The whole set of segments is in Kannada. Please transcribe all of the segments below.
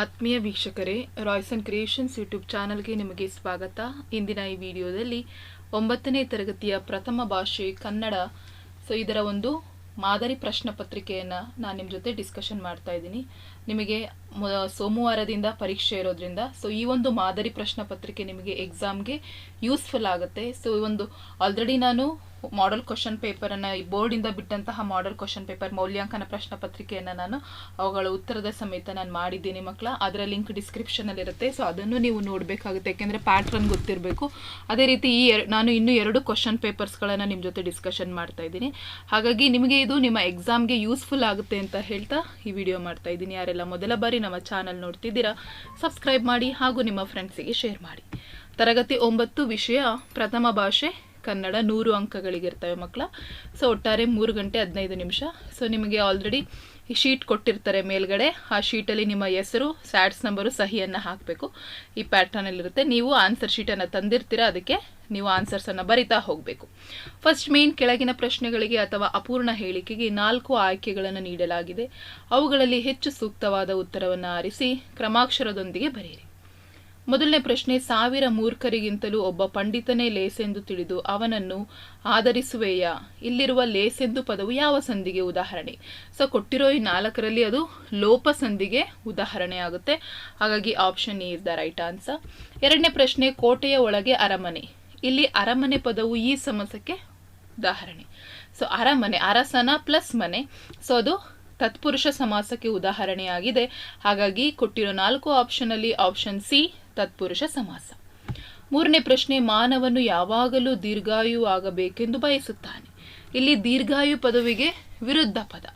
ಆತ್ಮೀಯ ವೀಕ್ಷಕರೇ ರಾಯ್ಸನ್ ಕ್ರಿಯೇಷನ್ಸ್ ಯೂಟ್ಯೂಬ್ ಚಾನಲ್ಗೆ ನಿಮಗೆ ಸ್ವಾಗತ. ಇಂದಿನ ಈ ವಿಡಿಯೋದಲ್ಲಿ ಒಂಬತ್ತನೇ ತರಗತಿಯ ಪ್ರಥಮ ಭಾಷೆ ಕನ್ನಡ. ಸೊ ಇದರ ಒಂದು ಮಾದರಿ ಪ್ರಶ್ನೆ ಪತ್ರಿಕೆಯನ್ನು ನಾನು ನಿಮ್ಮ ಜೊತೆ ಡಿಸ್ಕಷನ್ ಮಾಡ್ತಾ ಇದ್ದೀನಿ. ನಿಮಗೆ ಸೋಮವಾರದಿಂದ ಪರೀಕ್ಷೆ ಇರೋದ್ರಿಂದ ಸೊ ಈ ಒಂದು ಮಾದರಿ ಪ್ರಶ್ನೆ ಪತ್ರಿಕೆ ನಿಮಗೆ ಎಕ್ಸಾಮ್ಗೆ ಯೂಸ್ಫುಲ್ ಆಗುತ್ತೆ. ಸೊ ಈ ಒಂದು ಆಲ್ರೆಡಿ ನಾನು ಮಾಡೆಲ್ ಕ್ವಶನ್ ಪೇಪರನ್ನು ಈ ಬೋರ್ಡಿಂದ ಬಿಟ್ಟಂತಹ ಮಾಡಲ್ ಕ್ವಶನ್ ಪೇಪರ್ ಮೌಲ್ಯಾಂಕನ ಪ್ರಶ್ನೆ ಪತ್ರಿಕೆಯನ್ನು ನಾನು ಅವುಗಳ ಉತ್ತರದ ಸಮೇತ ನಾನು ಮಾಡಿದ್ದೀನಿ ಮಕ್ಕಳ ಅದರ ಲಿಂಕ್ ಡಿಸ್ಕ್ರಿಪ್ಷನಲ್ಲಿ ಇರುತ್ತೆ. ಸೊ ಅದನ್ನು ನೀವು ನೋಡಬೇಕಾಗುತ್ತೆ. ಯಾಕೆಂದರೆ ಪ್ಯಾಟ್ರನ್ ಗೊತ್ತಿರಬೇಕು. ಅದೇ ರೀತಿ ಈ ನಾನು ಇನ್ನೂ ಎರಡು ಕ್ವಶನ್ ಪೇಪರ್ಸ್ಗಳನ್ನು ನಿಮ್ಮ ಜೊತೆ ಡಿಸ್ಕಷನ್ ಮಾಡ್ತಾ ಇದ್ದೀನಿ. ಹಾಗಾಗಿ ನಿಮಗೆ ಇದು ನಿಮ್ಮ ಎಕ್ಸಾಮ್ಗೆ ಯೂಸ್ಫುಲ್ ಆಗುತ್ತೆ ಅಂತ ಹೇಳ್ತಾ ಈ ವಿಡಿಯೋ ಮಾಡ್ತಾ ಇದ್ದೀನಿ. ಯಾರೆಲ್ಲ ಮೊದಲ ಬಾರಿ ನಮ್ಮ ಚಾನಲ್ ನೋಡ್ತಿದ್ದೀರಾ ಸಬ್ಸ್ಕ್ರೈಬ್ ಮಾಡಿ ಹಾಗೂ ನಿಮ್ಮ ಫ್ರೆಂಡ್ಸಿಗೆ ಶೇರ್ ಮಾಡಿ. ತರಗತಿ ಒಂಬತ್ತು ವಿಷಯ ಪ್ರಥಮ ಭಾಷೆ ಕನ್ನಡ ನೂರು ಅಂಕಗಳಿಗಿರ್ತವೆ ಮಕ್ಕಳ. ಸೊ ಒಟ್ಟಾರೆ ಮೂರು ಗಂಟೆ ಹದಿನೈದು ನಿಮಿಷ. ಸೊ ನಿಮಗೆ ಆಲ್ರೆಡಿ ಈ ಶೀಟ್ ಕೊಟ್ಟಿರ್ತಾರೆ ಮೇಲ್ಗಡೆ. ಆ ಶೀಟಲ್ಲಿ ನಿಮ್ಮ ಹೆಸರು ಸ್ಯಾಡ್ಸ್ ನಂಬರು ಸಹಿಯನ್ನು ಹಾಕಬೇಕು. ಈ ಪ್ಯಾಟರ್ನಲ್ಲಿರುತ್ತೆ ನೀವು ಆನ್ಸರ್ ಶೀಟನ್ನು ತಂದಿರ್ತೀರ, ಅದಕ್ಕೆ ನೀವು ಆನ್ಸರ್ಸನ್ನು ಬರಿತಾ ಹೋಗಬೇಕು. ಫಸ್ಟ್ ಮೇನ್ ಕೆಳಗಿನ ಪ್ರಶ್ನೆಗಳಿಗೆ ಅಥವಾ ಅಪೂರ್ಣ ಹೇಳಿಕೆಗೆ ನಾಲ್ಕು ಆಯ್ಕೆಗಳನ್ನು ನೀಡಲಾಗಿದೆ. ಅವುಗಳಲ್ಲಿ ಹೆಚ್ಚು ಸೂಕ್ತವಾದ ಉತ್ತರವನ್ನು ಆರಿಸಿ, ಕ್ರಮಾಕ್ಷರದೊಂದಿಗೆ ಬರೆಯಿರಿ. ಮೊದಲನೇ ಪ್ರಶ್ನೆ, ಸಾವಿರ ಮೂರ್ಖರಿಗಿಂತಲೂ ಒಬ್ಬ ಪಂಡಿತನೇ ಲೇಸೆಂದು ತಿಳಿದು ಅವನನ್ನು ಆಧರಿಸುವೆಯಾ? ಇಲ್ಲಿರುವ ಲೇಸೆಂದು ಪದವು ಯಾವ ಸಂಧಿಗೆ ಉದಾಹರಣೆ? ಸೊ, ಕೊಟ್ಟಿರೋ ಈ ನಾಲ್ಕರಲ್ಲಿ ಅದು ಲೋಪ ಸಂಧಿಗೆ ಉದಾಹರಣೆ ಆಗುತ್ತೆ. ಹಾಗಾಗಿ option is the right answer ಎರಡನೇ ಪ್ರಶ್ನೆ, ಕೋಟೆಯ ಒಳಗೆ ಅರಮನೆ. ಇಲ್ಲಿ ಅರಮನೆ ಪದವು ಈ ಸಮಸಕ್ಕೆ ಉದಾಹರಣೆ. ಸೊ, ಅರಮನೆ, ಅರಸನ ಪ್ಲಸ್ ಮನೆ. ಸೊ, ಅದು ತತ್ಪುರುಷ ಸಮಾಸಕ್ಕೆ ಉದಾಹರಣೆಯಾಗಿದೆ. ಹಾಗಾಗಿ ಕೊಟ್ಟಿರೋ ನಾಲ್ಕು ಆಪ್ಷನಲ್ಲಿ ಆಪ್ಷನ್ ಸಿ ತತ್ಪುರುಷ ಸಮಾಸ. ಮೂರನೇ ಪ್ರಶ್ನೆ, ಮಾನವನು ಯಾವಾಗಲೂ ದೀರ್ಘಾಯು ಆಗಬೇಕೆಂದು ಬಯಸುತ್ತಾನೆ. ಇಲ್ಲಿ ದೀರ್ಘಾಯು ಪದವಿಗೆ ವಿರುದ್ಧ ಪದ.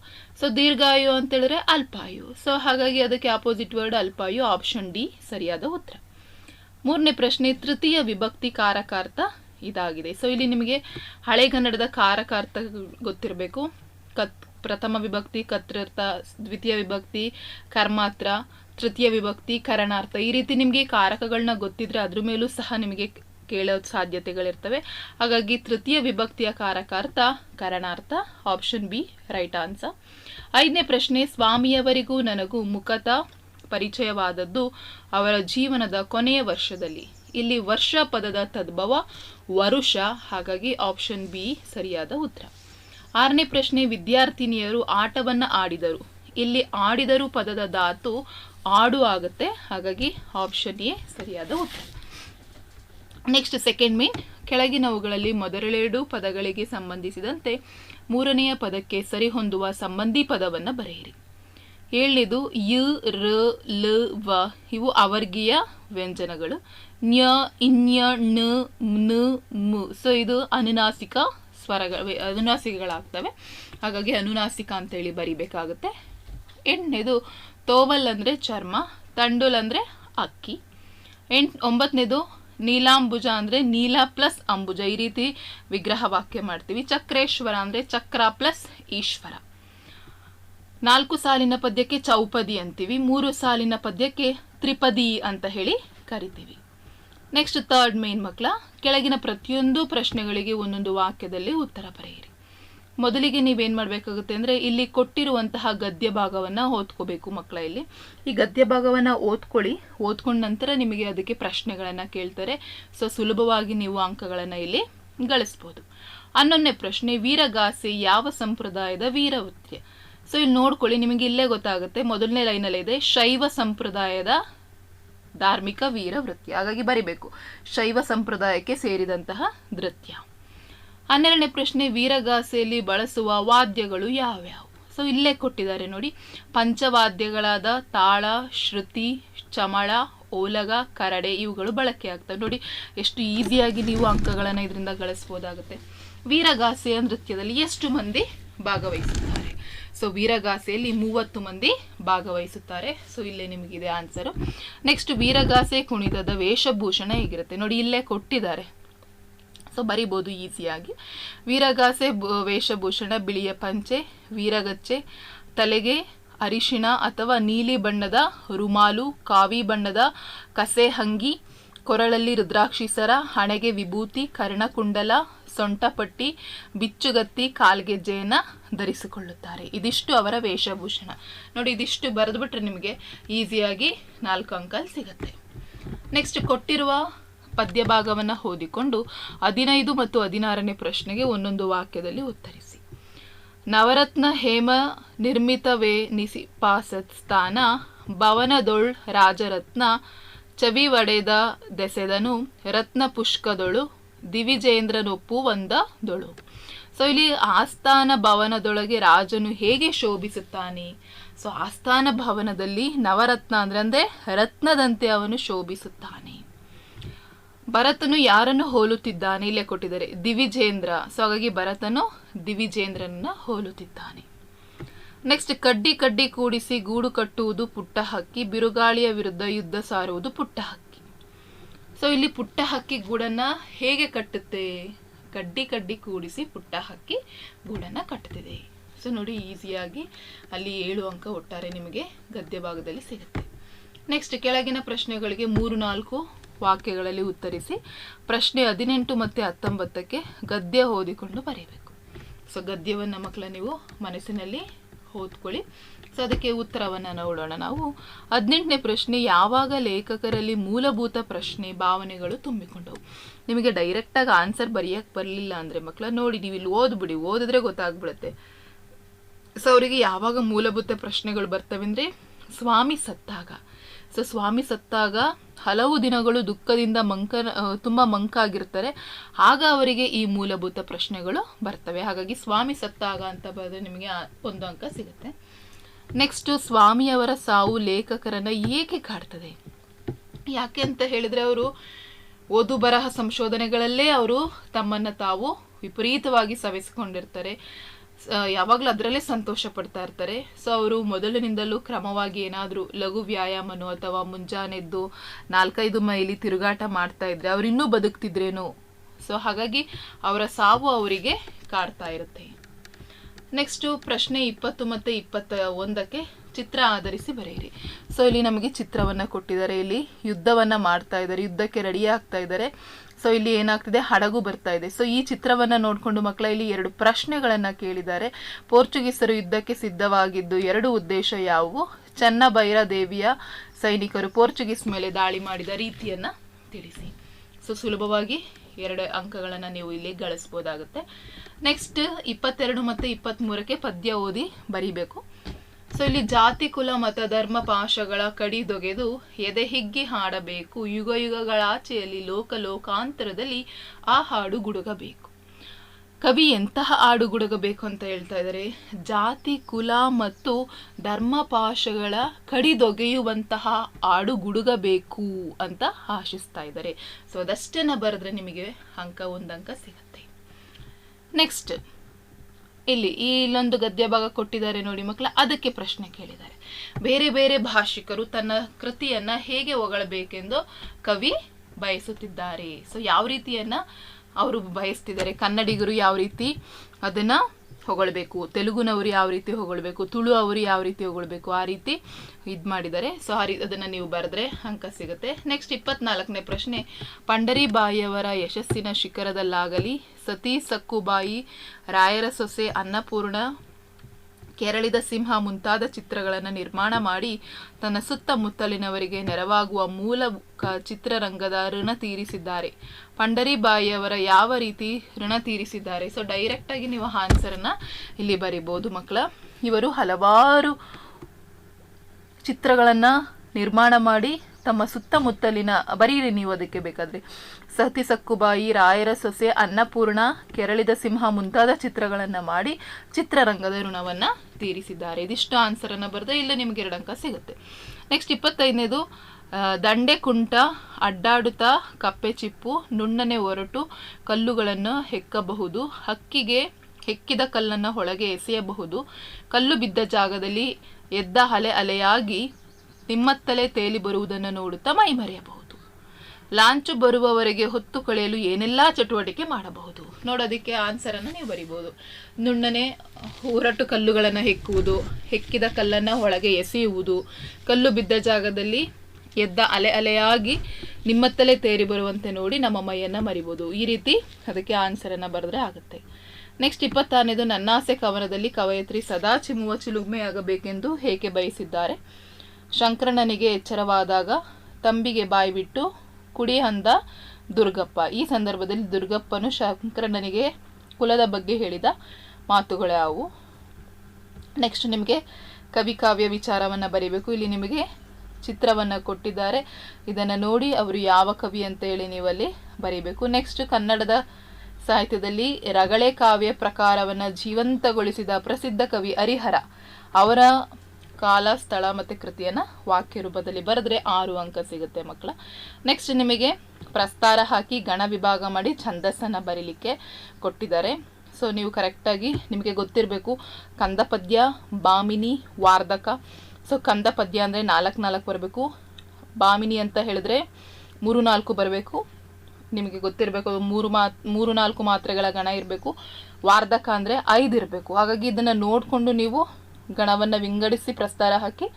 ಸೊ ದೀರ್ಘಾಯು ಅಂತೇಳಿದ್ರೆ ಅಲ್ಪಾಯು. ಸೊ ಹಾಗಾಗಿ ಅದಕ್ಕೆ ಆಪೋಸಿಟ್ ವರ್ಡ್ ಅಲ್ಪಾಯು ಆಪ್ಷನ್ ಡಿ ಸರಿಯಾದ ಉತ್ತರ. ಮೂರನೇ ಪ್ರಶ್ನೆ, ತೃತೀಯ ವಿಭಕ್ತಿ ಕಾರಕಾರ್ಥ ಇದಾಗಿದೆ. ಸೊ ಇಲ್ಲಿ ನಿಮಗೆ ಹಳೆಗನ್ನಡದ ಕಾರಕಾರ್ಥ ಗೊತ್ತಿರಬೇಕು. ಕತ್, ಪ್ರಥಮ ವಿಭಕ್ತಿ, ಕತ್ರಿರ್ಥ, ದ್ವಿತೀಯ ವಿಭಕ್ತಿ, ಕರ್ಮಾತ್ರ ತೃತೀಯ ವಿಭಕ್ತಿ, ಕರಣಾರ್ಥ. ಈ ರೀತಿ ನಿಮಗೆ ಕಾರಕಗಳನ್ನ ಗೊತ್ತಿದ್ರೆ ಅದ್ರ ಮೇಲೂ ಸಹ ನಿಮಗೆ ಕೇಳೋ ಸಾಧ್ಯತೆಗಳಿರ್ತವೆ. ಹಾಗಾಗಿ ತೃತೀಯ ವಿಭಕ್ತಿಯ ಕಾರಕಾರ್ಥ, ಕರಣಾರ್ಥ ಆಪ್ಷನ್ ಬಿ ರೈಟ್ ಆನ್ಸರ್ ಐದನೇ ಪ್ರಶ್ನೆ, ಸ್ವಾಮಿಯವರಿಗೂ ನನಗೂ ಮುಖತ ಪರಿಚಯವಾದದ್ದು ಅವರ ಜೀವನದ ಕೊನೆಯ ವರ್ಷದಲ್ಲಿ. ಇಲ್ಲಿ ವರ್ಷ ಪದದ ತದ್ಭವ ವರುಷ, ಹಾಗಾಗಿ ಆಪ್ಷನ್ ಬಿ ಸರಿಯಾದ ಉತ್ತರ. ಆರನೇ ಪ್ರಶ್ನೆ, ವಿದ್ಯಾರ್ಥಿನಿಯರು ಆಟವನ್ನು ಆಡಿದರು. ಇಲ್ಲಿ ಆಡಿದರು ಪದದ ಧಾತು ಆಡು ಆಗುತ್ತೆ. ಹಾಗಾಗಿ ಆಪ್ಷನ್ ಎ ಸರಿಯಾದ ಉತ್ತರ. ನೆಕ್ಸ್ಟ್ ಸೆಕೆಂಡ್ ಮೀನ್ ಕೆಳಗಿನವುಗಳಲ್ಲಿ ಮೊದಲೆರಡು ಪದಗಳಿಗೆ ಸಂಬಂಧಿಸಿದಂತೆ ಮೂರನೆಯ ಪದಕ್ಕೆ ಸರಿಹೊಂದುವ ಸಂಬಂಧಿ ಪದವನ್ನು ಬರೆಯಿರಿ. ಏಳನೇದು ಯ, ರ, ಲ, ವ, ಇವು ಅವರ್ಗೀಯ ವ್ಯಂಜನಗಳು. ನ್ಯ, ಇನ್ಯ ಣ ನ, ಮು, ಸೊ ಇದು ಅನುನಾಸಿಕ ಸ್ವರಗಳು ಅನುನಾಸಿಕಗಳಾಗ್ತವೆ. ಹಾಗಾಗಿ ಅನುನಾಸಿಕ ಅಂತೇಳಿ ಬರಿಬೇಕಾಗುತ್ತೆ. ಎಂಟನೇದು ತೋವಲ್ ಅಂದರೆ ಚರ್ಮ, ತಂಡುಲ್ ಅಂದರೆ ಅಕ್ಕಿ. ಎಂಟು ಒಂಬತ್ತನೇದು ನೀಲಾಂಬುಜ ಅಂದರೆ ನೀಲ ಪ್ಲಸ್ ಅಂಬುಜ. ಈ ರೀತಿ ವಿಗ್ರಹ ವಾಕ್ಯ ಮಾಡ್ತೀವಿ. ಚಕ್ರೇಶ್ವರ ಅಂದರೆ ಚಕ್ರ ಪ್ಲಸ್ ಈಶ್ವರ. ನಾಲ್ಕು ಸಾಲಿನ ಪದ್ಯಕ್ಕೆ ಚೌಪದಿ ಅಂತೀವಿ. ಮೂರು ಸಾಲಿನ ಪದ್ಯಕ್ಕೆ ತ್ರಿಪದಿ ಅಂತ ಹೇಳಿ ಕರಿತೀವಿ. ನೆಕ್ಸ್ಟ್ ಥರ್ಡ್ ಮೇನ್ ಮಕ್ಕಳ ಕೆಳಗಿನ ಪ್ರತಿಯೊಂದು ಪ್ರಶ್ನೆಗಳಿಗೆ ಒಂದೊಂದು ವಾಕ್ಯದಲ್ಲಿ ಉತ್ತರ ಬರೆಯಿರಿ. ಮೊದಲಿಗೆ ನೀವೇನು ಮಾಡಬೇಕಾಗುತ್ತೆ ಅಂದರೆ ಇಲ್ಲಿ ಕೊಟ್ಟಿರುವಂತಹ ಗದ್ಯ ಭಾಗವನ್ನು ಓದ್ಕೋಬೇಕು ಮಕ್ಕಳ ಇಲ್ಲಿ ಈ ಗದ್ಯ ಭಾಗವನ್ನು ಓದ್ಕೊಳ್ಳಿ. ಓದ್ಕೊಂಡ ನಂತರ ನಿಮಗೆ ಅದಕ್ಕೆ ಪ್ರಶ್ನೆಗಳನ್ನು ಕೇಳ್ತಾರೆ. ಸೊ, ಸುಲಭವಾಗಿ ನೀವು ಅಂಕಗಳನ್ನು ಇಲ್ಲಿ ಗಳಿಸ್ಬೋದು. ಹನ್ನೊಂದನೇ ಪ್ರಶ್ನೆ, ವೀರಗಾಸೆ ಯಾವ ಸಂಪ್ರದಾಯದ ವೀರವೃತ್ಯ? ಸೊ, ಇಲ್ಲಿ ನೋಡ್ಕೊಳ್ಳಿ, ನಿಮಗೆ ಇಲ್ಲೇ ಗೊತ್ತಾಗುತ್ತೆ. ಮೊದಲನೇ ಲೈನಲ್ಲಿ ಇದೆ, ಶೈವ ಸಂಪ್ರದಾಯದ ಧಾರ್ಮಿಕ ವೀರ ವೃತ್ಯ ಹಾಗಾಗಿ ಬರಿಬೇಕು. ಶೈವ ಸಂಪ್ರದಾಯಕ್ಕೆ ಸೇರಿದಂತಹ ನೃತ್ಯ. ಹನ್ನೆರಡನೇ ಪ್ರಶ್ನೆ, ವೀರಗಾಸೆಯಲ್ಲಿ ಬಳಸುವ ವಾದ್ಯಗಳು ಯಾವ್ಯಾವು? ಸೊ ಇಲ್ಲೇ ಕೊಟ್ಟಿದ್ದಾರೆ ನೋಡಿ. ಪಂಚವಾದ್ಯಗಳಾದ ತಾಳ, ಶ್ರುತಿ, ಚಮಳ, ಓಲಗ, ಕರಡೆ ಇವುಗಳು ಬಳಕೆ ಆಗ್ತವೆ. ನೋಡಿ, ಎಷ್ಟು ಈಸಿಯಾಗಿ ನೀವು ಅಂಕಗಳನ್ನು ಇದರಿಂದ ಗಳಿಸ್ಬೋದಾಗುತ್ತೆ. ವೀರಗಾಸೆಯ ನೃತ್ಯದಲ್ಲಿ ಎಷ್ಟು ಮಂದಿ ಭಾಗವಹಿಸುತ್ತಾರೆ? ಸೊ ವೀರಗಾಸೆಯಲ್ಲಿ ಮೂವತ್ತು ಮಂದಿ ಭಾಗವಹಿಸುತ್ತಾರೆ. ಸೊ ಇಲ್ಲೇ ನಿಮಗಿದೆ ಆನ್ಸರು. ನೆಕ್ಸ್ಟ್ ವೀರಗಾಸೆ ಕುಣಿತದ ವೇಷಭೂಷಣ ಹೇಗಿರುತ್ತೆ? ನೋಡಿ, ಇಲ್ಲೇ ಕೊಟ್ಟಿದ್ದಾರೆ. ಸೊ ಬರಿಬೋದು ಈಸಿಯಾಗಿ. ವೀರಗಾಸೆ ವೇಷಭೂಷಣ, ಬಿಳಿಯ ಪಂಚೆ, ವೀರಗಚ್ಚೆ, ತಲೆಗೆ ಅರಿಶಿಣ ಅಥವಾ ನೀಲಿ ಬಣ್ಣದ ರುಮಾಲು, ಕಾವಿ ಬಣ್ಣದ ಕಸೆ ಹಂಗಿ, ಕೊರಳಲ್ಲಿ ರುದ್ರಾಕ್ಷಿ ಸರ, ಹಣೆಗೆ ವಿಭೂತಿ, ಕರ್ಣಕುಂಡಲ ಸೊಂಟಪಟ್ಟಿ ಬಿಚ್ಚುಗತ್ತಿ ಕಾಲ್ಗೆಜ್ಜೆಯನ್ನು ಧರಿಸಿಕೊಳ್ಳುತ್ತಾರೆ. ಇದಿಷ್ಟು ಅವರ ವೇಷಭೂಷಣ. ನೋಡಿ, ಇದಿಷ್ಟು ಬರೆದ್ಬಿಟ್ರೆ ನಿಮಗೆ ಈಸಿಯಾಗಿ ನಾಲ್ಕು ಅಂಕಲ್ ಸಿಗುತ್ತೆ. ನೆಕ್ಸ್ಟ್ ಕೊಟ್ಟಿರುವ ಪದ್ಯ ಭಾಗವನ್ನು ಓದಿಕೊಂಡು ಹದಿನೈದು ಮತ್ತು ಹದಿನಾರನೇ ಪ್ರಶ್ನೆಗೆ ಒಂದೊಂದು ವಾಕ್ಯದಲ್ಲಿ ಉತ್ತರಿಸಿ. ನವರತ್ನ ಹೇಮ ನಿರ್ಮಿತವೇ ನಿಸಿ ಪಾಸತ್ ಸ್ಥಾನ, ಭವನದೊಳ್ ರಾಜರತ್ನ, ಚವಿ ಒಡೆದ ದೆಸೆದನು, ರತ್ನ ಪುಷ್ಕದೊಳು, ದಿವಿಜೇಂದ್ರನೊಪ್ಪು ಒಂದದೊಳು. ಸೊ ಇಲ್ಲಿ ಆಸ್ಥಾನ ಭವನದೊಳಗೆ ರಾಜನು ಹೇಗೆ ಶೋಭಿಸುತ್ತಾನೆ? ಸೊ ಆಸ್ಥಾನ ಭವನದಲ್ಲಿ ನವರತ್ನ ಅಂದ್ರೆ ಅಂದ್ರೆ, ರತ್ನದಂತೆ ಅವನು ಶೋಭಿಸುತ್ತಾನೆ. ಭರತನು ಯಾರನ್ನು ಹೋಲುತ್ತಿದ್ದಾನೆ ಇಲ್ಲೇ ಕೊಟ್ಟಿದ್ದಾರೆ? ದಿವಿಜೇಂದ್ರ. ಸೊ ಹಾಗಾಗಿ ಭರತನು ದಿವಿಜೇಂದ್ರನನ್ನ ಹೋಲುತ್ತಿದ್ದಾನೆ. ನೆಕ್ಸ್ಟ್ ಕಡ್ಡಿ ಕಡ್ಡಿ ಕೂಡಿಸಿ ಗೂಡು ಕಟ್ಟುವುದು ಪುಟ್ಟ ಹಕ್ಕಿ, ಬಿರುಗಾಳಿಯ ವಿರುದ್ಧ ಯುದ್ಧ ಸಾರುವುದು ಪುಟ್ಟ ಹಕ್ಕಿ. ಸೊ ಇಲ್ಲಿ ಪುಟ್ಟ ಹಕ್ಕಿ ಗೂಡನ್ನ ಹೇಗೆ ಕಟ್ಟುತ್ತೆ? ಕಡ್ಡಿ ಕಡ್ಡಿ ಕೂಡಿಸಿ ಪುಟ್ಟ ಹಕ್ಕಿ ಗೂಡನ್ನ ಕಟ್ಟುತ್ತಿದೆ ಸೊ ನೋಡಿ, ಈಸಿಯಾಗಿ ಅಲ್ಲಿ ಏಳು ಅಂಕ ಒಟ್ಟಾರೆ ನಿಮಗೆ ಗದ್ಯ ಭಾಗದಲ್ಲಿ ಸಿಗುತ್ತೆ. ನೆಕ್ಸ್ಟ್ ಕೆಳಗಿನ ಪ್ರಶ್ನೆಗಳಿಗೆ ಮೂರು ನಾಲ್ಕು ವಾಕ್ಯಗಳಲ್ಲಿ ಉತ್ತರಿಸಿ ಪ್ರಶ್ನೆ ಹದಿನೆಂಟು ಮತ್ತು ಹತ್ತೊಂಬತ್ತಕ್ಕೆ ಗದ್ಯ ಓದಿಕೊಂಡು ಬರೀಬೇಕು. ಸೊ, ಗದ್ಯವನ್ನು ಮಕ್ಕಳ ನೀವು ಮನಸ್ಸಿನಲ್ಲಿ ಓದ್ಕೊಳ್ಳಿ. ಸೊ, ಅದಕ್ಕೆ ಉತ್ತರವನ್ನು ನೋಡೋಣ ನಾವು. ಹದಿನೆಂಟನೇ ಪ್ರಶ್ನೆ, ಯಾವಾಗ ಲೇಖಕರಲ್ಲಿ ಮೂಲಭೂತ ಪ್ರಶ್ನೆ ಭಾವನೆಗಳು ತುಂಬಿಕೊಂಡವು? ನಿಮಗೆ ಡೈರೆಕ್ಟಾಗಿ ಆನ್ಸರ್ ಬರೆಯಕ್ಕೆ ಬರಲಿಲ್ಲ ಅಂದರೆ ಮಕ್ಕಳ ನೋಡಿ, ನೀವು ಇಲ್ಲಿ ಓದ್ಬಿಡಿ, ಓದಿದ್ರೆ ಗೊತ್ತಾಗ್ಬಿಡುತ್ತೆ. ಸೊ, ಅವರಿಗೆ ಯಾವಾಗ ಮೂಲಭೂತ ಪ್ರಶ್ನೆಗಳು ಬರ್ತವೆ ಅಂದರೆ ಸ್ವಾಮಿ ಸತ್ತಾಗ. ಸೊ ಸ್ವಾಮಿ ಸತ್ತಾಗ ಹಲವು ದಿನಗಳು ದುಃಖದಿಂದ ಮಂಕ ತುಂಬ ಮಂಕಾಗಿರ್ತಾರೆ. ಆಗ ಅವರಿಗೆ ಈ ಮೂಲಭೂತ ಪ್ರಶ್ನೆಗಳು ಬರ್ತವೆ. ಹಾಗಾಗಿ ಸ್ವಾಮಿ ಸತ್ತಾಗ ಅಂತ ಬರೆದ್ರೆ ನಿಮಗೆ ಒಂದು ಅಂಕ ಸಿಗುತ್ತೆ. ನೆಕ್ಸ್ಟ್ ಸ್ವಾಮಿಯವರ ಸಾವು ಲೇಖಕರನ್ನ ಏಕೆ ಕಾಡ್ತದೆ? ಯಾಕೆ ಅಂತ ಹೇಳಿದ್ರೆ ಅವರು ಓದು ಬರಹ ಸಂಶೋಧನೆಗಳಲ್ಲೇ ಅವರು ತಮ್ಮನ್ನ ತಾವು ವಿಪರೀತವಾಗಿ ಸವೆಸಿಕೊಂಡಿರ್ತಾರೆ. ಯಾವಾಗಲೂ ಅದರಲ್ಲೇ ಸಂತೋಷ ಪಡ್ತಾ ಇರ್ತಾರೆ. ಸೊ ಅವರು ಮೊದಲಿನಿಂದಲೂ ಕ್ರಮವಾಗಿ ಏನಾದರೂ ಲಘು ವ್ಯಾಯಾಮನೋ ಅಥವಾ ಮುಂಜಾನೆದ್ದು ನಾಲ್ಕೈದು ಮೈಲಿ ತಿರುಗಾಟ ಮಾಡ್ತಾ ಇದ್ರೆ ಅವ್ರು ಇನ್ನೂ ಬದುಕ್ತಿದ್ರೇನೋ? ಸೊ ಹಾಗಾಗಿ ಅವರ ಸಾವು ಅವರಿಗೆ ಕಾಡ್ತಾ ಇರುತ್ತೆ. ನೆಕ್ಸ್ಟು ಪ್ರಶ್ನೆ ಇಪ್ಪತ್ತು ಮತ್ತು ಇಪ್ಪತ್ತ ಒಂದಕ್ಕೆ ಚಿತ್ರ ಆಧರಿಸಿ ಬರೆಯಿರಿ. ಸೊ ಇಲ್ಲಿ ನಮಗೆ ಚಿತ್ರವನ್ನು ಕೊಟ್ಟಿದ್ದಾರೆ. ಇಲ್ಲಿ ಯುದ್ಧವನ್ನು ಮಾಡ್ತಾ ಇದ್ದಾರೆ. ಯುದ್ಧಕ್ಕೆ ರೆಡಿ ಆಗ್ತಾ ಇದ್ದಾರೆ. ಸೊ ಇಲ್ಲಿ ಏನಾಗ್ತಿದೆ? ಹಡಗು ಬರ್ತಾ ಇದೆ. ಸೊ ಈ ಚಿತ್ರವನ್ನು ನೋಡಿಕೊಂಡು ಮಕ್ಕಳ ಇಲ್ಲಿ ಎರಡು ಪ್ರಶ್ನೆಗಳನ್ನು ಕೇಳಿದ್ದಾರೆ. ಪೋರ್ಚುಗೀಸರು ಯುದ್ಧಕ್ಕೆ ಸಿದ್ಧವಾಗಿದ್ದು ಎರಡು ಉದ್ದೇಶ ಯಾವುವು? ಚನ್ನಬೈರ ದೇವಿಯ ಸೈನಿಕರು ಪೋರ್ಚುಗೀಸ್ ಮೇಲೆ ದಾಳಿ ಮಾಡಿದ ರೀತಿಯನ್ನು ತಿಳಿಸಿ. ಸೊ ಸುಲಭವಾಗಿ ಎರಡು ಅಂಕಗಳನ್ನು ನೀವು ಇಲ್ಲಿ ಗಳಿಸ್ಬೋದಾಗುತ್ತೆ. ನೆಕ್ಸ್ಟ್ ಇಪ್ಪತ್ತೆರಡು ಮತ್ತು ಇಪ್ಪತ್ತ್ಮೂರಕ್ಕೆ ಪದ್ಯ ಓದಿ ಬರೀಬೇಕು. ಸೊ ಇಲ್ಲಿ ಜಾತಿ, ಕುಲ, ಮತ, ಧರ್ಮ, ಪಾಶಗಳ ಕಡಿದೊಗೆದು ಎದೆ ಹಿಗ್ಗಿ ಹಾಡಬೇಕು. ಯುಗ ಯುಗಗಳಾಚೆಯಲ್ಲಿ ಲೋಕ ಲೋಕಾಂತರದಲ್ಲಿ ಆ ಹಾಡು ಗುಡುಗಬೇಕು. ಕವಿ ಎಂತಹ ಹಾಡು ಗುಡುಗಬೇಕು ಅಂತ ಹೇಳ್ತಾ ಇದ್ದಾರೆ? ಜಾತಿ, ಕುಲ ಮತ್ತು ಧರ್ಮ, ಪಾಶಗಳ ಕಡಿದೊಗೆಯುವಂತಹ ಹಾಡು ಗುಡುಗಬೇಕು ಅಂತ ಆಶಿಸ್ತಾ ಇದ್ದಾರೆ. ಸೊ ಅದಷ್ಟನ್ನ ಬರೆದ್ರೆ ನಿಮಗೆ ಅಂಕ ಒಂದಂಕ ಸಿಗುತ್ತೆ. ನೆಕ್ಸ್ಟ್ ಇಲ್ಲಿ ಈ ಇಲ್ಲೊಂದು ಗದ್ಯ ಭಾಗ ಕೊಟ್ಟಿದ್ದಾರೆ ನೋಡಿ ಮಕ್ಕಳ, ಅದಕ್ಕೆ ಪ್ರಶ್ನೆ ಕೇಳಿದ್ದಾರೆ. ಬೇರೆ ಬೇರೆ ಭಾಷಿಕರು ತನ್ನ ಕೃತಿಯನ್ನ ಹೇಗೆ ಹೊಗಳಬೇಕೆಂದು ಕವಿ ಬಯಸುತ್ತಿದ್ದಾರೆ. ಸೊ ಯಾವ ರೀತಿಯನ್ನ ಅವರು ಬಯಸ್ತಿದ್ದಾರೆ? ಕನ್ನಡಿಗರು ಯಾವ ರೀತಿ ಅದನ್ನ ಹೊಗಳ್ಬೇಕು, ತೆಲುಗುನವರು ಯಾವ ರೀತಿ ಹೊಗಳಬೇಕು, ತುಳು ಅವರು ಯಾವ ರೀತಿ ಹೊಗಳಬೇಕು, ಆ ರೀತಿ ಇದು ಮಾಡಿದ್ದಾರೆ ಸೊ ಆ ರೀತಿ ಅದನ್ನು ನೀವು ಬರೆದ್ರೆ ಅಂಕ ಸಿಗುತ್ತೆ. ನೆಕ್ಸ್ಟ್ ಇಪ್ಪತ್ನಾಲ್ಕನೇ ಪ್ರಶ್ನೆ. ಪಂಡರಿಬಾಯಿಯವರ ಯಶಸ್ಸಿನ ಶಿಖರದಲ್ಲಾಗಲಿ, ಸತಿ ಸಕ್ಕುಬಾಯಿ ರಾಯರ ಸೊಸೆ ಅನ್ನಪೂರ್ಣ ಕೆರಳಿದ ಸಿಂಹ ಮುಂತಾದ ಚಿತ್ರಗಳನ್ನು ನಿರ್ಮಾಣ ಮಾಡಿ ತನ್ನ ಸುತ್ತಮುತ್ತಲಿನವರಿಗೆ ನೆರವಾಗುವ ಮೂಲ ಚಿತ್ರರಂಗದ ಋಣ ತೀರಿಸಿದ್ದಾರೆ. ಪಂಡರಿಬಾಯಿಯವರ ಯಾವ ರೀತಿ ಋಣ ತೀರಿಸಿದ್ದಾರೆ? ಸೊ ಡೈರೆಕ್ಟಾಗಿ ನೀವು ಆನ್ಸರನ್ನು ಇಲ್ಲಿ ಬರಿಬೋದು ಮಕ್ಕಳ. ಇವರು ಹಲವಾರು ಚಿತ್ರಗಳನ್ನು ನಿರ್ಮಾಣ ಮಾಡಿ ತಮ್ಮ ಸುತ್ತಮುತ್ತಲಿನ ಬರೀರಿ ನೀವು ಅದಕ್ಕೆ ಬೇಕಾದರೆ, ಸತಿ ಸಕ್ಕುಬಾಯಿ ರಾಯರ ಸೊಸೆ, ಅನ್ನಪೂರ್ಣ, ಕೆರಳಿದ ಸಿಂಹ ಮುಂತಾದ ಚಿತ್ರಗಳನ್ನು ಮಾಡಿ ಚಿತ್ರರಂಗದ ಋಣವನ್ನ ತೀರಿಸಿದ್ದಾರೆ. ಇದಿಷ್ಟು ಆನ್ಸರನ್ನು ಬರೆದ ಇಲ್ಲ ನಿಮಗೆ ಎರಡು ಅಂಕ ಸಿಗುತ್ತೆ. ನೆಕ್ಸ್ಟ್ ಇಪ್ಪತ್ತೈದನೇದು ದಂಡೆ ಕುಂಟ, ಅಡ್ಡಾಡುತ್ತಾ, ಕಪ್ಪೆ ಚಿಪ್ಪು, ನುಣ್ಣನೆ ಹೊರಟು ಕಲ್ಲುಗಳನ್ನು ಹೆಕ್ಕಬಹುದು, ಹಕ್ಕಿಗೆ ಹೆಕ್ಕಿದ ಕಲ್ಲನ್ನು ಒಳಗೆ ಎಸೆಯಬಹುದು, ಕಲ್ಲು ಬಿದ್ದ ಜಾಗದಲ್ಲಿ ಎದ್ದ ಅಲೆ ಅಲೆಯಾಗಿ ನಿಮ್ಮತ್ತಲೇ ತೇಲಿ ಬರುವುದನ್ನು ನೋಡುತ್ತಾ ಮೈಮರೆಯಬಹುದು ಲಾಂಚು ಬರುವವರೆಗೆ ಹೊತ್ತು ಕಳೆಯಲು ಏನೆಲ್ಲ ಚಟುವಟಿಕೆ ಮಾಡಬಹುದು? ನೋಡೋದಕ್ಕೆ ಆನ್ಸರನ್ನು ನೀವು ಬರಿಬೋದು. ನುಣ್ಣನೆ ಹೂರಟ್ಟು ಕಲ್ಲುಗಳನ್ನು ಹೆಕ್ಕುವುದು, ಹೆಕ್ಕಿದ ಕಲ್ಲನ್ನು ಒಳಗೆ ಎಸೆಯುವುದು, ಕಲ್ಲು ಬಿದ್ದ ಜಾಗದಲ್ಲಿ ಎದ್ದ ಅಲೆ ಅಲೆಯಾಗಿ ನಿಮ್ಮತ್ತಲೇ ತೇರಿ ಬರುವಂತೆ ನೋಡಿ ನಮ್ಮ ಮೈಯನ್ನು ಮರಿಬೋದು. ಈ ರೀತಿ ಅದಕ್ಕೆ ಆನ್ಸರನ್ನು ಬರೆದ್ರೆ ಆಗುತ್ತೆ. ನೆಕ್ಸ್ಟ್ ಇಪ್ಪತ್ತಾರನೇದು, ನನ್ನಾಸೆ ಕವನದಲ್ಲಿ ಕವಯತ್ರಿ ಸದಾ ಚಿಮ್ಮುವ ಚಿಲುಮೆಯಾಗಬೇಕೆಂದು ಹೇಗೆ ಬಯಸಿದ್ದಾರೆ? ಶಂಕರಣ್ಣನಿಗೆ ಎಚ್ಚರವಾದಾಗ ತಂಬಿಗೆ ಬಾಯಿ ಬಿಟ್ಟು ಕುಡಿ ಅಂದ ದುರ್ಗಪ್ಪ. ಈ ಸಂದರ್ಭದಲ್ಲಿ ದುರ್ಗಪ್ಪನು ಶಂಕರಣ್ಣನಿಗೆ ಕುಲದ ಬಗ್ಗೆ ಹೇಳಿದ ಮಾತುಗಳ್ಯಾವು ನೆಕ್ಸ್ಟ್ ನಿಮಗೆ ಕವಿ ಕಾವ್ಯ ವಿಚಾರವನ್ನು ಬರೀಬೇಕು. ಇಲ್ಲಿ ನಿಮಗೆ ಚಿತ್ರವನ್ನು ಕೊಟ್ಟಿದ್ದಾರೆ. ಇದನ್ನು ನೋಡಿ ಅವರು ಯಾವ ಕವಿ ಅಂತ ಹೇಳಿ ನೀವು ಅಲ್ಲಿ ಬರೀಬೇಕು. ನೆಕ್ಸ್ಟ್ ಕನ್ನಡದ ಸಾಹಿತ್ಯದಲ್ಲಿ ರಗಳೆ ಕಾವ್ಯ ಪ್ರಕಾರವನ್ನು ಜೀವಂತಗೊಳಿಸಿದ ಪ್ರಸಿದ್ಧ ಕವಿ ಹರಿಹರ. ಅವರ ಕಾಲ, ಸ್ಥಳ ಮತ್ತು ಕೃತಿಯನ್ನು ವಾಕ್ಯ ರೂಪದಲ್ಲಿ ಬರೆದ್ರೆ ಆರು ಅಂಕ ಸಿಗುತ್ತೆ ಮಕ್ಕಳ. ನೆಕ್ಸ್ಟ್ ನಿಮಗೆ ಪ್ರಸ್ತಾರ ಹಾಕಿ ಗಣ ವಿಭಾಗ ಮಾಡಿ ಛಂದಸ್ಸನ್ನು ಬರೀಲಿಕ್ಕೆ ಕೊಟ್ಟಿದ್ದಾರೆ. ಸೊ ನೀವು ಕರೆಕ್ಟಾಗಿ ನಿಮಗೆ ಗೊತ್ತಿರಬೇಕು. ಕಂದ ಪದ್ಯ ಬಾಮಿನಿ, ವಾರ್ಧಕ. ಸೊ ಕಂದ ಪದ್ಯ ಅಂದರೆ ನಾಲ್ಕು ನಾಲ್ಕು ಬರಬೇಕು. ಬಾಮಿನಿ ಅಂತ ಹೇಳಿದ್ರೆ ಮೂರು ನಾಲ್ಕು ಬರಬೇಕು. ನಿಮಗೆ ಗೊತ್ತಿರಬೇಕು ಮೂರು ಮಾ, ಮೂರು ನಾಲ್ಕು ಮಾತ್ರೆಗಳ ಗಣ ಇರಬೇಕು. ವಾರ್ಧಕ ಅಂದರೆ ಐದು ಇರಬೇಕು. ಹಾಗಾಗಿ ಇದನ್ನು ನೋಡಿಕೊಂಡು ನೀವು ಗಣವನ್ನು ವಿಂಗಡಿಸಿ ಪ್ರಸ್ತಾರ ಹಾಕಿ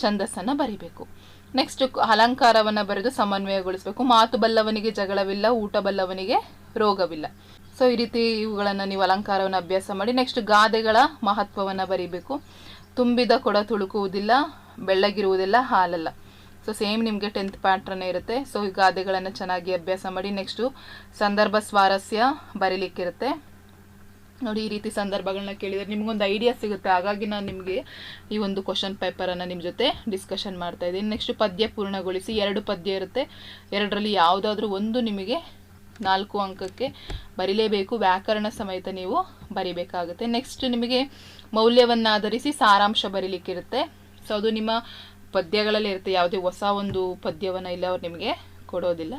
ಛಂದಸ್ಸನ್ನು ಬರಿಬೇಕು. ನೆಕ್ಸ್ಟ್ ಅಲಂಕಾರವನ್ನು ಬರೆದು ಸಮನ್ವಯಗೊಳಿಸಬೇಕು. ಮಾತು ಬಲ್ಲವನಿಗೆ ಜಗಳವಿಲ್ಲ, ಊಟ ಬಲ್ಲವನಿಗೆ ರೋಗವಿಲ್ಲ. ಸೊ ಈ ರೀತಿ ಇವುಗಳನ್ನು ನೀವು ಅಲಂಕಾರವನ್ನು ಅಭ್ಯಾಸ ಮಾಡಿ ನೆಕ್ಸ್ಟ್ ಗಾದೆಗಳ ಮಹತ್ವವನ್ನು ಬರಿಬೇಕು. ತುಂಬಿದ ಕೊಡ ತುಳುಕುವುದಿಲ್ಲ, ಬೆಳ್ಳಗಿರುವುದಿಲ್ಲ, ಹಾಲಲ್ಲ. ಸೊ ಸೇಮ್ ನಿಮಗೆ ಟೆಂತ್ ಪ್ಯಾಟ್ರನ್ನೇ ಇರುತ್ತೆ. ಸೊ ಈ ಗಾದೆಗಳನ್ನು ಚೆನ್ನಾಗಿ ಅಭ್ಯಾಸ ಮಾಡಿ ನೆಕ್ಸ್ಟು ಸಂದರ್ಭ ಸ್ವಾರಸ್ಯ ಬರೀಲಿಕ್ಕಿರುತ್ತೆ. ನೋಡಿ, ಈ ರೀತಿ ಸಂದರ್ಭಗಳನ್ನ ಕೇಳಿದರೆ ನಿಮಗೊಂದು ಐಡಿಯಾ ಸಿಗುತ್ತೆ. ಹಾಗಾಗಿ ನಾನು ನಿಮಗೆ ಈ ಒಂದು ಕ್ವಶನ್ ಪೇಪರನ್ನು ನಿಮ್ಮ ಜೊತೆ ಡಿಸ್ಕಷನ್ ಮಾಡ್ತಾ ಇದ್ದೀನಿ. ನೆಕ್ಸ್ಟ್ ಪದ್ಯ ಪೂರ್ಣಗೊಳಿಸಿ, ಎರಡು ಪದ್ಯ ಇರುತ್ತೆ. ಎರಡರಲ್ಲಿ ಯಾವುದಾದ್ರೂ ಒಂದು ನಿಮಗೆ ನಾಲ್ಕು ಅಂಕಕ್ಕೆ ಬರಿಲೇಬೇಕು. ವ್ಯಾಕರಣ ಸಮೇತ ನೀವು ಬರಿಬೇಕಾಗುತ್ತೆ. ನೆಕ್ಸ್ಟ್ ನಿಮಗೆ ಮೌಲ್ಯವನ್ನು ಆಧರಿಸಿ ಸಾರಾಂಶ ಬರೀಲಿಕ್ಕಿರುತ್ತೆ. ಸೊ ಅದು ನಿಮ್ಮ ಪದ್ಯಗಳಲ್ಲಿ ಇರುತ್ತೆ. ಯಾವುದೇ ಹೊಸ ಒಂದು ಪದ್ಯವನ್ನು ಇಲ್ಲ ಅವ್ರು ನಿಮಗೆ ಕೊಡೋದಿಲ್ಲ.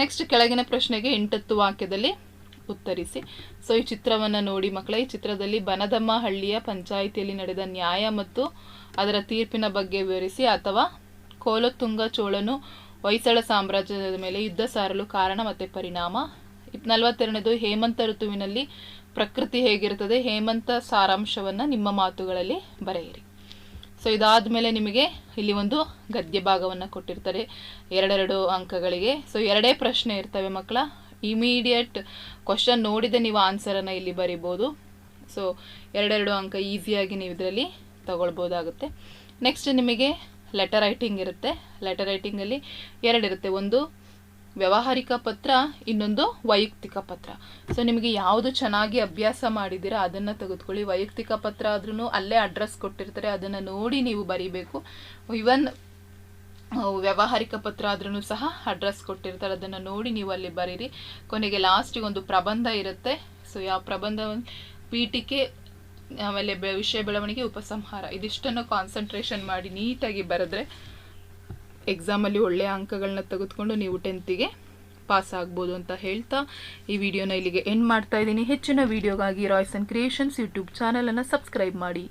ನೆಕ್ಸ್ಟ್ ಕೆಳಗಿನ ಪ್ರಶ್ನೆಗೆ ಎಂಟತ್ತು ವಾಕ್ಯದಲ್ಲಿ ಉತ್ತರಿಸಿ. ಸೊ ಈ ಚಿತ್ರವನ್ನು ನೋಡಿ ಮಕ್ಕಳ, ಈ ಚಿತ್ರದಲ್ಲಿ ಬನದಮ್ಮ ಹಳ್ಳಿಯ ಪಂಚಾಯಿತಿಯಲ್ಲಿ ನಡೆದ ನ್ಯಾಯ ಮತ್ತು ಅದರ ತೀರ್ಪಿನ ಬಗ್ಗೆ ವಿವರಿಸಿ ಅಥವಾ ಕೋಲತುಂಗ ಚೋಳನು ಹೊಯ್ಸಳ ಸಾಮ್ರಾಜ್ಯದ ಮೇಲೆ ಯುದ್ಧ ಸಾರಲು ಕಾರಣ ಮತ್ತು ಪರಿಣಾಮ. ನಲವತ್ತೆರಡನೇದು, ಹೇಮಂತ ಋತುವಿನಲ್ಲಿ ಪ್ರಕೃತಿ ಹೇಗಿರುತ್ತದೆ? ಹೇಮಂತ ಸಾರಾಂಶವನ್ನು ನಿಮ್ಮ ಮಾತುಗಳಲ್ಲಿ ಬರೆಯಿರಿ. ಸೊ ಇದಾದ ಮೇಲೆ ನಿಮಗೆ ಇಲ್ಲಿ ಒಂದು ಗದ್ಯ ಭಾಗವನ್ನು ಕೊಟ್ಟಿರ್ತಾರೆ. ಎರಡೆರಡು ಅಂಕಗಳಿಗೆ. ಸೊ ಎರಡೇ ಪ್ರಶ್ನೆ ಇರ್ತವೆ ಮಕ್ಕಳ. ಇಮಿಡಿಯೇಟ್ ಕ್ವಶನ್ ನೋಡಿದ ನೀವು ಆನ್ಸರನ್ನು ಇಲ್ಲಿ ಬರಿಬೋದು. ಸೊ ಎರಡೆರಡು ಅಂಕ ಈಸಿಯಾಗಿ ನೀವು ಇದರಲ್ಲಿ ತಗೊಳ್ಬೋದಾಗುತ್ತೆ. ನೆಕ್ಸ್ಟ್ ನಿಮಗೆ ಲೆಟರ್ ರೈಟಿಂಗ್ ಇರುತ್ತೆ. ಲೆಟರ್ ರೈಟಿಂಗಲ್ಲಿ ಎರಡಿರುತ್ತೆ ಒಂದು ವ್ಯಾವಹಾರಿಕ ಪತ್ರ, ಇನ್ನೊಂದು ವೈಯಕ್ತಿಕ ಪತ್ರ. ಸೊ ನಿಮಗೆ ಯಾವುದು ಚೆನ್ನಾಗಿ ಅಭ್ಯಾಸ ಮಾಡಿದ್ದೀರಾ ಅದನ್ನು ತೆಗೆದುಕೊಳ್ಳಿ. ವೈಯಕ್ತಿಕ ಪತ್ರ ಆದ್ರೂ ಅಲ್ಲೇ ಅಡ್ರೆಸ್ ಕೊಟ್ಟಿರ್ತಾರೆ. ಅದನ್ನು ನೋಡಿ ನೀವು ಬರೀಬೇಕು. ಇವನ್ ವ್ಯಾವಹಾರಿಕ ಪತ್ರ ಆದ್ರೂ ಸಹ ಅಡ್ರೆಸ್ ಕೊಟ್ಟಿರ್ತಾರೆ. ಅದನ್ನು ನೋಡಿ ನೀವು ಅಲ್ಲಿ ಬರೀರಿ. ಕೊನೆಗೆ ಲಾಸ್ಟಿಗೆ ಒಂದು ಪ್ರಬಂಧ ಇರುತ್ತೆ. ಸೊ ಯಾವ ಪ್ರಬಂಧ ಪೀಠಿಕೆ, ಆಮೇಲೆ ವಿಷಯ ಬೆಳವಣಿಗೆ, ಉಪಸಂಹಾರ. ಇದಿಷ್ಟನ್ನು ಕಾನ್ಸಂಟ್ರೇಷನ್ ಮಾಡಿ ನೀಟಾಗಿ ಬರೆದ್ರೆ ಎಕ್ಸಾಮಲ್ಲಿ ಒಳ್ಳೆಯ ಅಂಕಗಳನ್ನ ತೆಗೆದುಕೊಂಡು ನೀವು ಟೆಂತಿಗೆ ಪಾಸ್ ಆಗ್ಬೋದು ಅಂತ ಹೇಳ್ತಾ ಈ ವಿಡಿಯೋನ ಇಲ್ಲಿಗೆ ಎಂಡ್ ಮಾಡ್ತಾ ಇದ್ದೀನಿ. ಹೆಚ್ಚಿನ ವಿಡಿಯೋಗಾಗಿ ರಾಯ್ಸ್ ಆ್ಯಂಡ್ ಕ್ರಿಯೇಷನ್ಸ್ ಯೂಟ್ಯೂಬ್ ಚಾನಲನ್ನು ಸಬ್ಸ್ಕ್ರೈಬ್ ಮಾಡಿ.